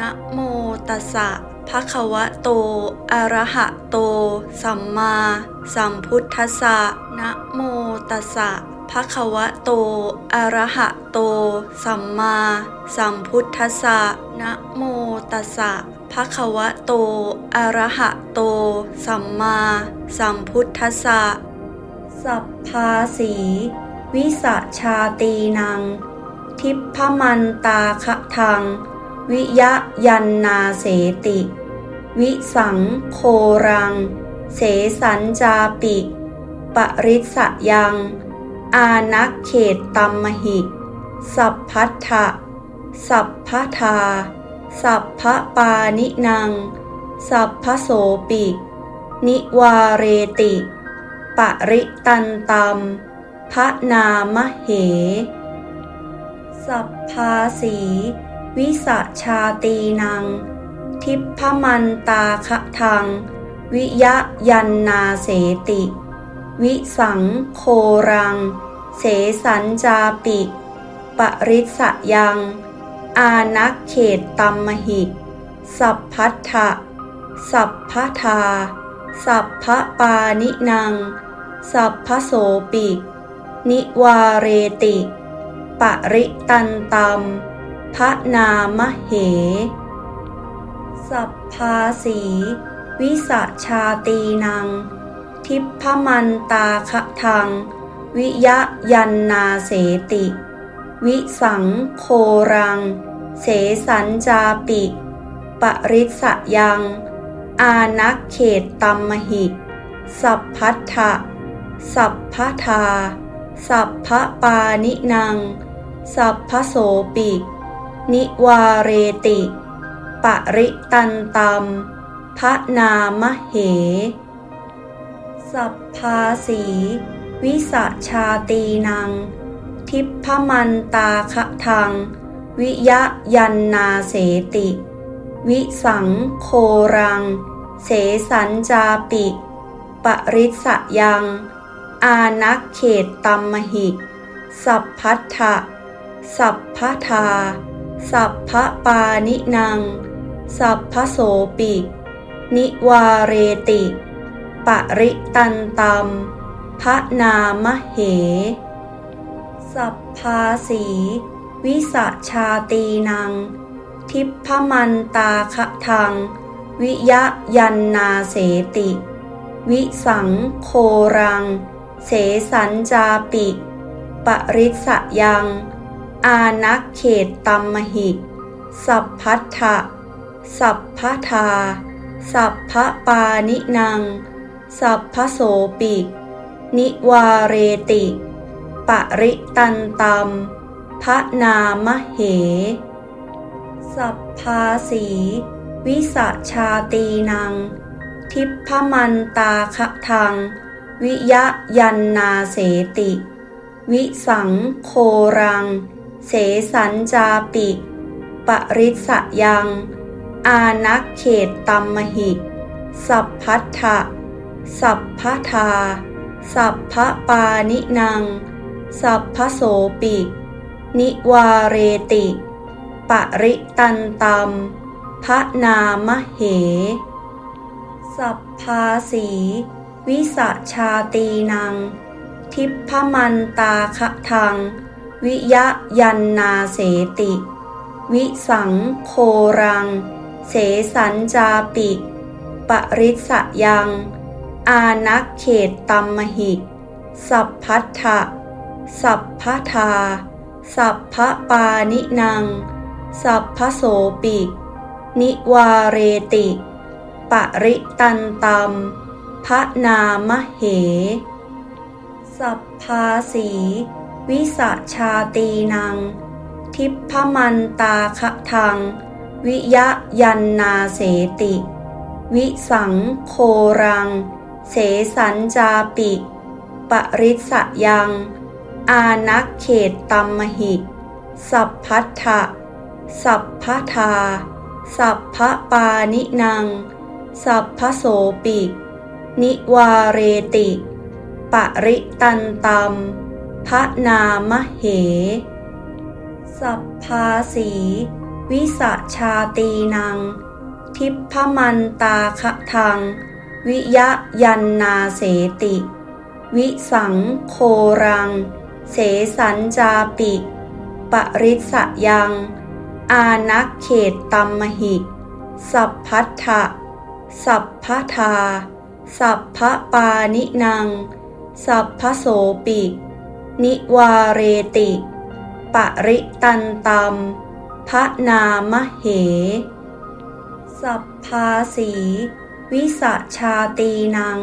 นะโมตัสสะภะคะวะโต อะระหะโต สัมมาสัมพุทธัสสะนะโมตัสสะภะคะวะโต อะระหะโต สัมมาสัมพุทธัสสะนะโมตัสสะภะคะวะโต อะระหะโต สัมมาสัมพุทธัสสะสัพพาสี วิสชชาตีนัง ทิพพมันตาคะทัง วิยยันนาเสติ วิสังโครัง เสสัญจาปิ ปริสยัง อานักเขตตัมมหิ สัพพัทธะสัพพทา สัพพปานินังสัพพโสปิ นิวาเรติ ปริตันตัมพระนามเห สัพพาสี วิสชาตีนังทิพมันตาคะทังวิยะยันนาเสติ วิสังโครัง เสสัญจาปิ ปริสยัง อานักเขตตัมมหิ สัพพัทธะสัพพทา สัพพปานินังสัพพโสปิ นิวาเรติ ปริตันตัม พระนามเห สัพพาสี วิสชาตีนังทิพมันตาคะทังวิยะยันนาเสติ วิสังโครัง เสสัญจาปิ ปริสยัง อานักเขตตัมมหิ สัพพัทธะสัพพทา สัพพปานินังสัพพโสปิ นิวาเรติ ปริตันตัมพระนามเห สัพพาสี วิสชาตีนัง ทิพมันตาคะทัง วิยะยันนาเสติ วิสังโครัง เสสัญจาปิ ปริสยัง อานักเขตตัมมหิ สัพพัทธะสัพพทา สัพพปานินังสัพพโสปิ นิวาเรติ ปริตันตัมพระนามเห สัพพาสี วิสชาตีนังทิพพมันตาคะทัง วิยะยันนาเสติ วิสังโครัง เสสัญจาปิ ปริสยัง อานักเขตตัมมหิ สัพพัทธะสัพพทา สัพพปานินังสัพพโสปิ นิวาเรติ ปริตันตัมพระนามเห สัพพาสี วิสชาตีนังทิพพมันตาคะทังวิยะยันนาเสติ วิสังโครัง เสสัญจาปิ ปริสยัง อานักเขตตัมมหิ สัพพัทธะสัพพทา สัพพปานินังสัพพโสปิ นิวาเรติ ปริตันตัมพระนามเห สัพพาสี วิสชาตีนังทิพพมันตาคะทัง วิยะยันนาเสติ วิสังโครัง เสสัญจาปิ ปริสยัง อานักเขตตัมมหิ สัพพัทธะสัพพทา สัพพปานินังสัพพโสปิ นิวาเรติ ปริตันตัมพระนามเห สัพพาสี วิสชาตีนังทิพมันตาคะทังวิยะยันนาเสติ วิสังโครัง เสสัญจาปิ ปริสยัง อานักเขตตัมมหิ สัพพัทธะสัพพทา สัพพปานินังสัพพโสปิ นิวาเรติ ปริตันตัม พระนามเห สัพพาสี วิสชชาตีนังทิพมันตาคะทังวิยะยันนาเสติ วิสังโครัง เสสัญจาปิ ปริสยัง อานักเขตตัมมหิ สัพพัทธะสัพพทา สัพพปานินางสัพพโสปิ นิวาเรติ ปริตันตัมพระนามเห สัพพาสี วิสชาตีนัง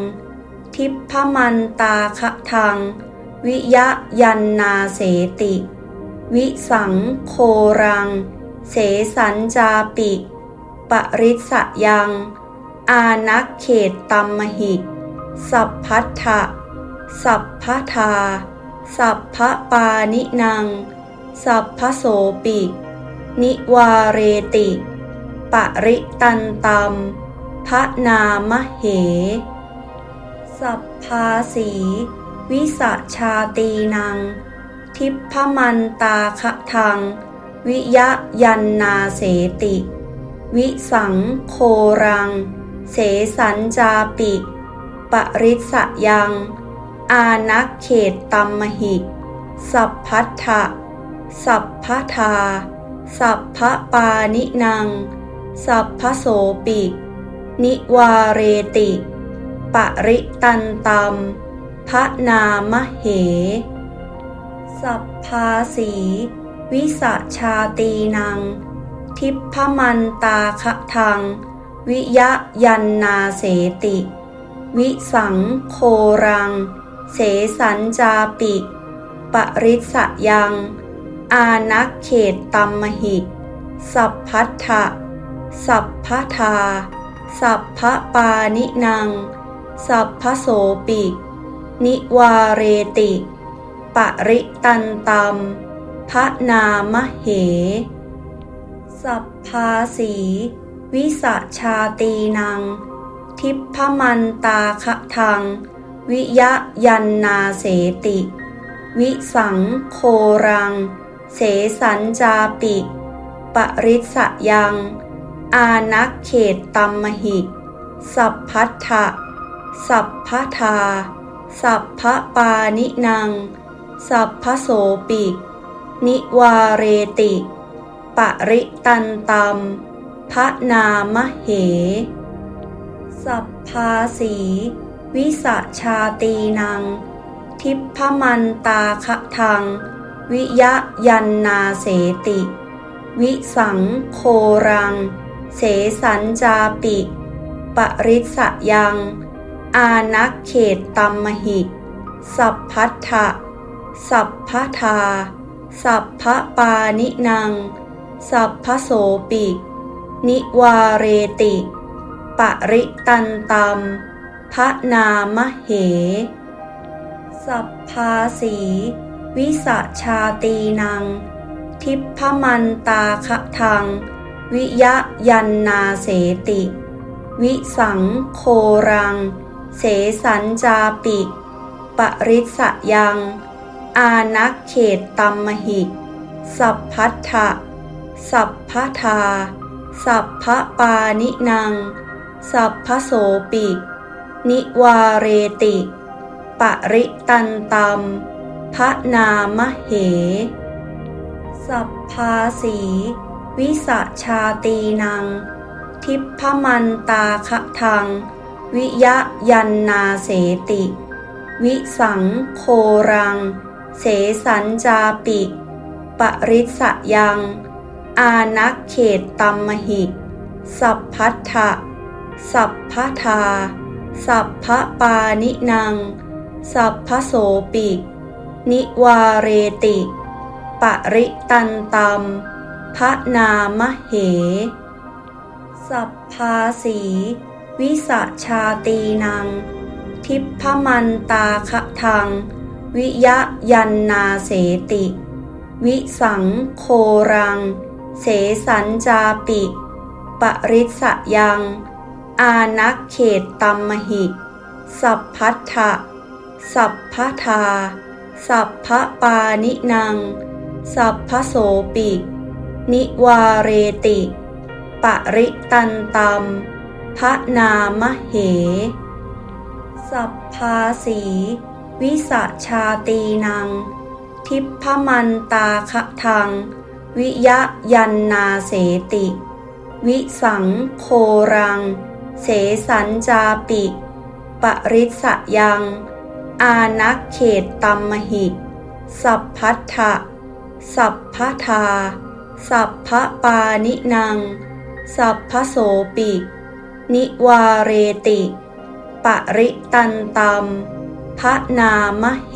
ทิพมันตาคะทัง วิยะยันนาเสติ วิสังโครัง เสสัญจาปิ ปริสยัง อานักเขตตัมมหิ สัพพัทธะสัพพทา สัพพปานินางสัพพโสปิ นิวาเรติ ปริตันตัมพระนามเห สัพพาสี วิสชาตีนังทิพพมันตาคะทังวิยะยันนาเสติ วิสังโครัง เสสัญจาปิ ปริสยัง อานักเขตตัมมหิ สัพพัทธะสัพพทา สัพพปานินางสัพพโสปิ นิวาเรติ ปริตันตัมพระนามเห สัพพาสี วิสชาตีนังทิพพมันตาคะทัง วิยะยันนาเสติ วิสังโครัง เสสัญจาปิ ปริสยัง อานักเขตตัมมหิ สัพพัทธะสัพพทา สัพพปานินางสัพพโสปิ นิวาเรติ ปริตันตัมพระนามเห สัพพาสี วิสชาตีนังทิพพมันตาคะทัง วิยะยันนาเสติ วิสังโครัง เสสัญจาปิ ปริสยัง อานักเขตตัมมหิ สัพพัทธะสัพพทา สัพพปานินางสัพพโสปิ นิวาเรติ ปริตันตัมพระนามเห สัพพาสี วิสชาตีนังทิพมันตาคะทังวิยะยันนาเสติ วิสังโครัง เสสัญจาปิ ปริสยัง อานักเขตตัมมหิ สัพพัทธะสัพพทา สัพพปานินางสัพพโสปิ นิวาเรติ ปริตันตัม พระนามเห สัพพาสี วิสชาตีนังทิพมันตาคะทังวิยะยันนาเสติ วิสังโครัง เสสัญจาปิ ปริสยัง อานักเขตตัมมหิ สัพพัทธะสัพพทา สัพพปานินางสัพพโสปิ นิวาเรติ ปริตันตัมพระนามเห สัพพาสี วิสชาตีนัง ทิพมันตาคะทัง วิยะยันนาเสติ วิสังโครัง เสสัญจาปิ ปริสยัง อานักเขตตัมมหิ สัพพัทธะสัพพทา สัพพปานินางสัพพโสปิ นิวาเรติ ปริตันตัมพระนามเห สัพพาสี วิสชาตีนังทิพพมันตาคะทังวิยะยันนาเสติ วิสังโครัง เสสัญจาปิ ปริสยัง อานักเขตตัมมหิ สัพพัทธะสัพพทา สัพพปานินางสัพพโสปิ นิวาเรติ ปริตันตัมพระนามเห สัพพาสี วิสชชาตีนังทิพมันตาคะทังวิยะยันนาเสติ วิสังโครัง เสสัญจาปิ ปริสยัง อานักเขตตัมมหิ สัพพัทธะสัพพทา สัพพปานินังสัพพโสปิ นิวาเรติ ปริตันตัมพระนามเห